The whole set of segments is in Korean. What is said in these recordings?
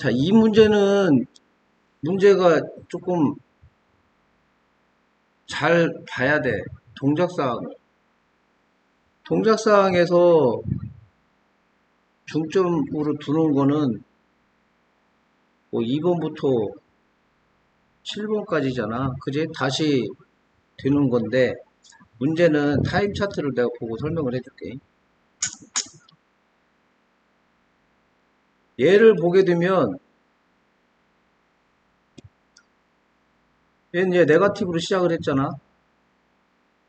자, 이 문제는 문제가 조금 잘 봐야 돼. 동작사항을. 동작사항에서 중점으로 두는 거는 뭐 2번부터 7번까지잖아. 그지? 다시 되는 건데, 문제는 타임 차트를 내가 보고 설명을 해줄게. 얘를 보게 되면, 얘는 이제 네가티브로 시작을 했잖아.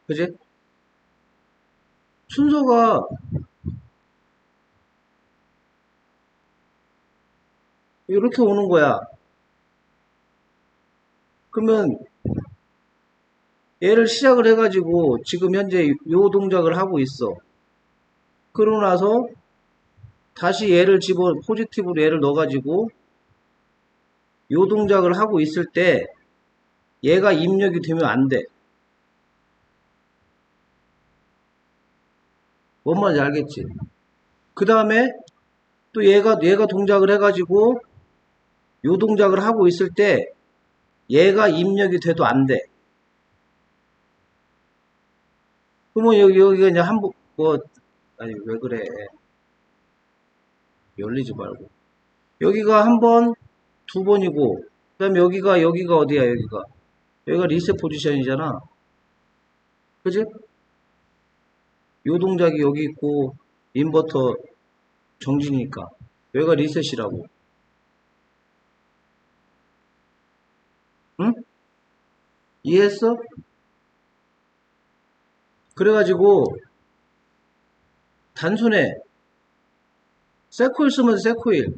그지? 순서가 이렇게 오는 거야. 그러면 얘를 시작을 해가지고 지금 현재 요 동작을 하고 있어. 그러고 나서 다시 얘를 집어 포지티브로 얘를 넣어가지고 요 동작을 하고 있을 때 얘가 입력이 되면 안 돼. 뭔 말인지 알겠지? 그 다음에 또 얘가 얘가 동작을 해가지고 요 동작을 하고 있을 때 얘가 입력이 돼도 안 돼. 그러면 여기 여기가 이제 한번 뭐 아니 왜 그래? 열리지 말고 여기가 한 번, 두 번이고 그 다음에 여기가 여기가 어디야 여기가 여기가 리셋 포지션이잖아. 그지? 요 동작이 여기 있고 인버터 정지니까 여기가 리셋이라고. 응? 이해했어? 그래가지고 단순해 세코일 쓰면 세코일.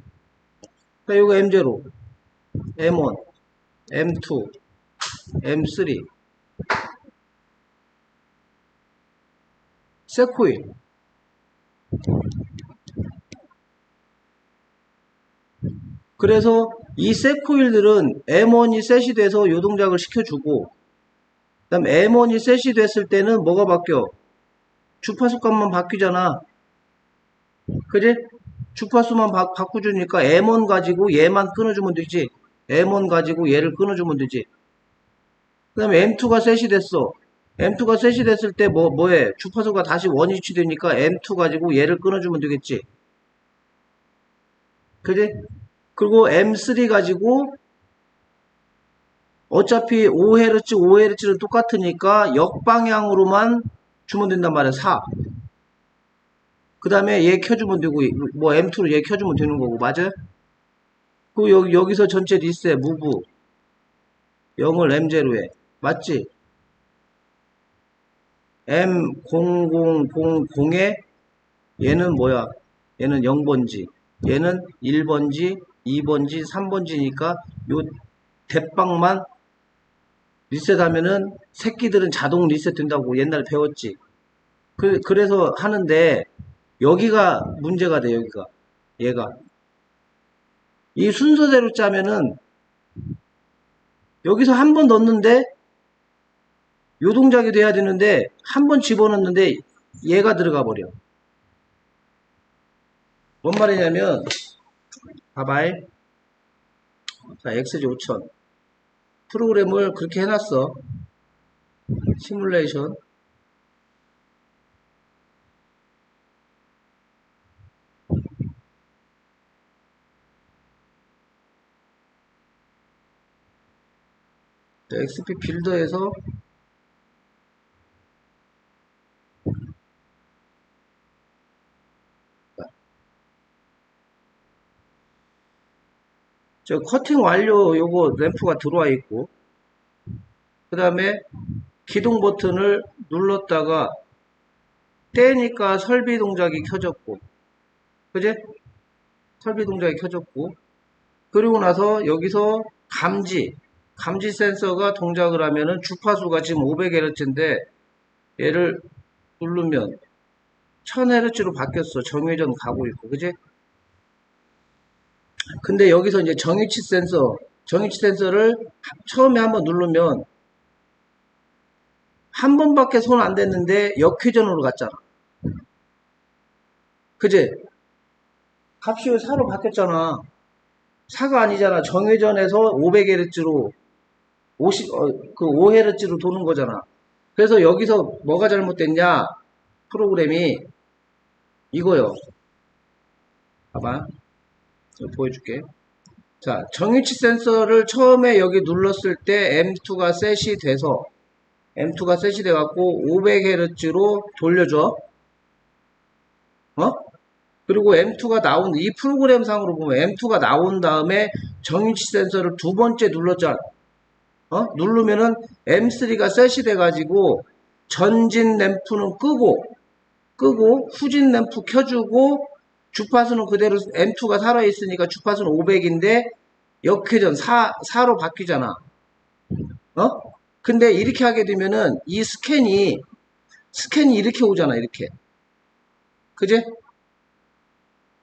그러니까 요거 M0 M1 M2 M3 세코일. 그래서 이 세코일들은 M1이 셋이 돼서 요 동작을 시켜주고 그 다음 M1이 셋이 됐을 때는 뭐가 바뀌어? 주파수 값만 바뀌잖아. 그지? 주파수만 바, 바꿔주니까 M1 가지고 얘만 끊어주면 되지 M1 가지고 얘를 끊어주면 되지 그 다음에 M2가 셋이 됐어 M2가 셋이 됐을 때 뭐, 뭐해? 주파수가 다시 원위치 되니까 M2 가지고 얘를 끊어주면 되겠지 그지? 그리고 M3 가지고 어차피 5Hz, 5Hz는 똑같으니까 역방향으로만 주면 된단 말이야. 4. 그 다음에 얘 켜주면 되고, 뭐 M2로 얘 켜주면 되는 거고, 맞아요? 그 여기, 여기서 전체 리셋, 무브. 0을 M0에. 맞지? M0000에 얘는 뭐야? 얘는 0번지. 얘는 1번지, 2번지, 3번지니까 요 대빵만 리셋하면은 새끼들은 자동 리셋 된다고 옛날에 배웠지. 그, 그래서 하는데 여기가 문제가 돼, 여기가. 얘가. 이 순서대로 짜면은 여기서 한 번 넣는데 요 동작이 돼야 되는데 한 번 집어넣는데 얘가 들어가 버려. 뭔 말이냐면 봐봐요. 자, XG 5000. 프로그램을 그렇게 해놨어. 시뮬레이션. 자, XP 빌더에서 저 커팅 완료 요거 램프가 들어와 있고 그 다음에 기동 버튼을 눌렀다가 떼니까 설비 동작이 켜졌고 그제 설비 동작이 켜졌고 그리고 나서 여기서 감지 감지 센서가 동작을 하면은 주파수가 지금 500Hz인데 얘를 누르면 1000Hz로 바뀌었어 정회전 가고 있고 그제 근데 여기서 이제 정위치 센서, 정위치 센서를 처음에 한번 누르면 한 번밖에 손 안 댔는데 역회전으로 갔잖아. 그제? 값이 4로 바뀌었잖아. 4가 아니잖아. 정회전에서 500Hz로 50, 어, 그 5Hz로 도는 거잖아. 그래서 여기서 뭐가 잘못됐냐? 프로그램이 이거요. 봐봐. 보여줄게. 자, 정위치 센서를 처음에 여기 눌렀을 때 M2가 셋이 돼서 M2가 셋이 돼갖고 500Hz로 돌려줘. 어? 그리고 M2가 나온 이 프로그램 상으로 보면 M2가 나온 다음에 정위치 센서를 두 번째 눌렀잖아. 어? 누르면은 M3가 셋이 돼가지고 전진 램프는 끄고 끄고 후진 램프 켜주고 주파수는 그대로 M2가 살아있으니까 주파수는 500인데 역회전 4, 4로 바뀌잖아. 어? 근데 이렇게 하게 되면은 이 스캔이 스캔이 이렇게 오잖아 이렇게 그지?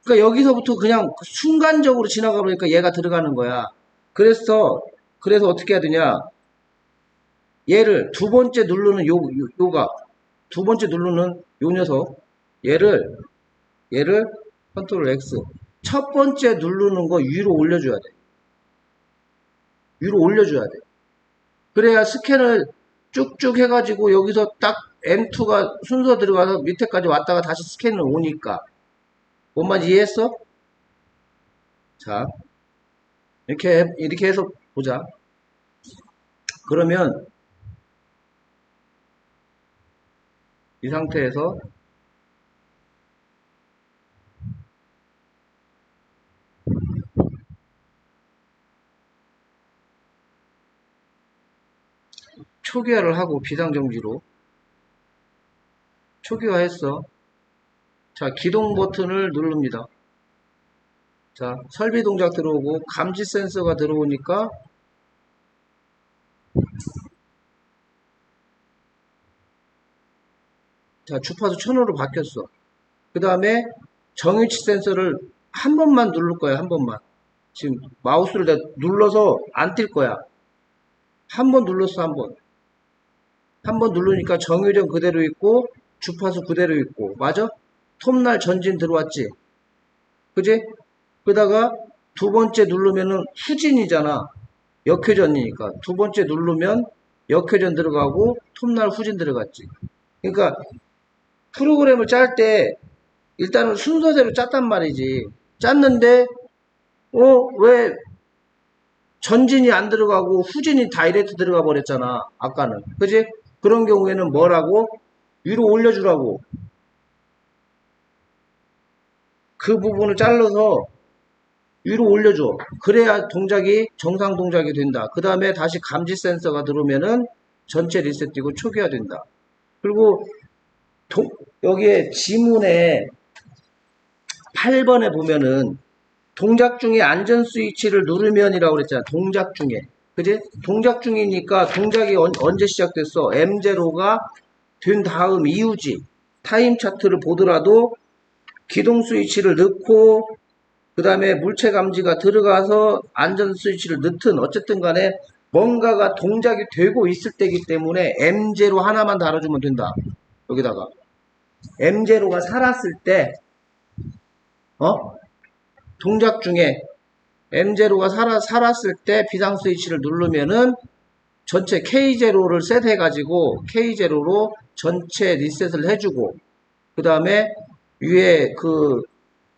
그러니까 여기서부터 그냥 순간적으로 지나가 보니까 얘가 들어가는 거야 그래서 그래서 어떻게 해야 되냐? 얘를 두 번째 누르는 요, 요 요가 두 번째 누르는 요 녀석 얘를 얘를 컨트롤 X. 첫 번째 누르는 거 위로 올려줘야 돼. 위로 올려줘야 돼. 그래야 스캔을 쭉쭉 해가지고 여기서 딱 M2가 순서 들어가서 밑에까지 왔다가 다시 스캔을 오니까. 뭔 말인지 이해했어? 자 이렇게 이렇게 해서 보자 그러면 이 상태에서 초기화를 하고 비상정지로 초기화했어. 자, 기동 버튼을 누릅니다. 자, 설비 동작 들어오고 감지 센서가 들어오니까 자, 주파수 1000으로 바뀌었어. 그 다음에 정위치 센서를 한 번만 누를 거야, 한 번만. 지금 마우스를 내가 눌러서 안 뛸 거야. 한 번 눌렀어, 한 번. 한 번 누르니까 정회전 그대로 있고 주파수 그대로 있고 맞아? 톱날 전진 들어왔지? 그지? 그다가 두 번째 누르면은 후진이잖아. 역회전이니까 두 번째 누르면 역회전 들어가고 톱날 후진 들어갔지. 그러니까 프로그램을 짤 때 일단은 순서대로 짰단 말이지. 짰는데 어 왜 전진이 안 들어가고 후진이 다이렉트 들어가 버렸잖아. 아까는. 그지? 그런 경우에는 뭐라고? 위로 올려주라고. 그 부분을 잘라서 위로 올려줘. 그래야 동작이 정상 동작이 된다. 그 다음에 다시 감지 센서가 들어오면은 전체 리셋되고 초기화된다. 그리고 도- 여기에 지문에 8번에 보면은 동작 중에 안전 스위치를 누르면이라고 그랬잖아. 동작 중에. 그지? 동작 중이니까 동작이 언, 언제 시작됐어? M0가 된 다음 이후지. 타임 차트를 보더라도 기동 스위치를 넣고 그 다음에 물체 감지가 들어가서 안전 스위치를 넣든 어쨌든 간에 뭔가가 동작이 되고 있을 때이기 때문에 M0 하나만 달아주면 된다. 여기다가 M0가 살았을 때 어? 동작 중에 M0가 살아, 살았을 때 비상 스위치를 누르면은 전체 K0를 셋해가지고 K0로 전체 리셋을 해주고 그 다음에 위에 그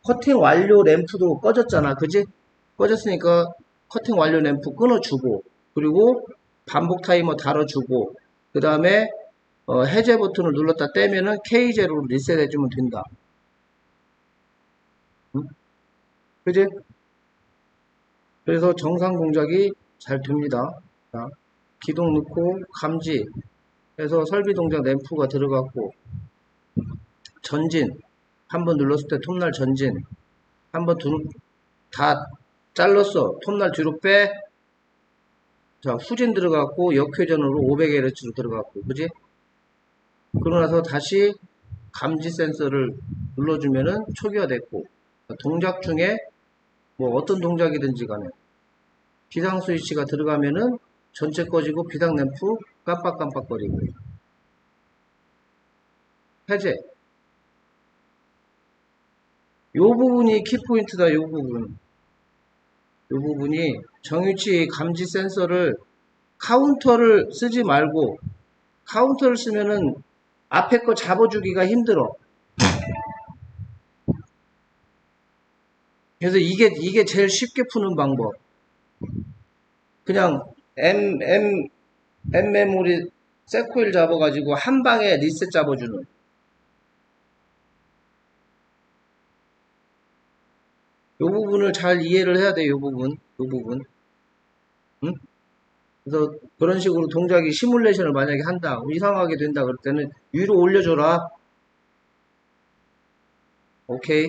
커팅 완료 램프도 꺼졌잖아 그지? 꺼졌으니까 커팅 완료 램프 끊어주고 그리고 반복 타이머 달아주고 그 다음에 어, 해제 버튼을 눌렀다 떼면은 K0로 리셋해주면 된다 응? 그지? 그래서 정상 동작이 잘 됩니다. 자, 기동 넣고 감지 해서 설비 동작 램프가 들어갔고 전진 한 번 눌렀을 때 톱날 전진. 한 번 다 잘랐어. 톱날 뒤로 빼. 자, 후진 들어갔고 역회전으로 500Hz로 들어갔고 그지? 그러고 나서 다시 감지 센서를 눌러주면은 초기화 됐고 동작 중에 뭐 어떤 동작이든지 간에 비상 스위치가 들어가면은 전체 꺼지고 비상 램프 깜빡깜빡거리고. 해제 요 부분이 키포인트다 요 부분 부분이 정위치 감지 센서를 카운터를 쓰지 말고 카운터를 쓰면은 앞에 거 잡아주기가 힘들어. 그래서 이게 이게 제일 쉽게 푸는 방법. 그냥 M M M 메모리 세코일 잡아가지고 한 방에 리셋 잡아주는. 요 부분을 잘 이해를 해야 돼, 요 부분, 요 부분. 응? 그래서 그런 식으로 동작이 시뮬레이션을 만약에 한다, 이상하게 된다 그럴 때는 위로 올려줘라. 오케이.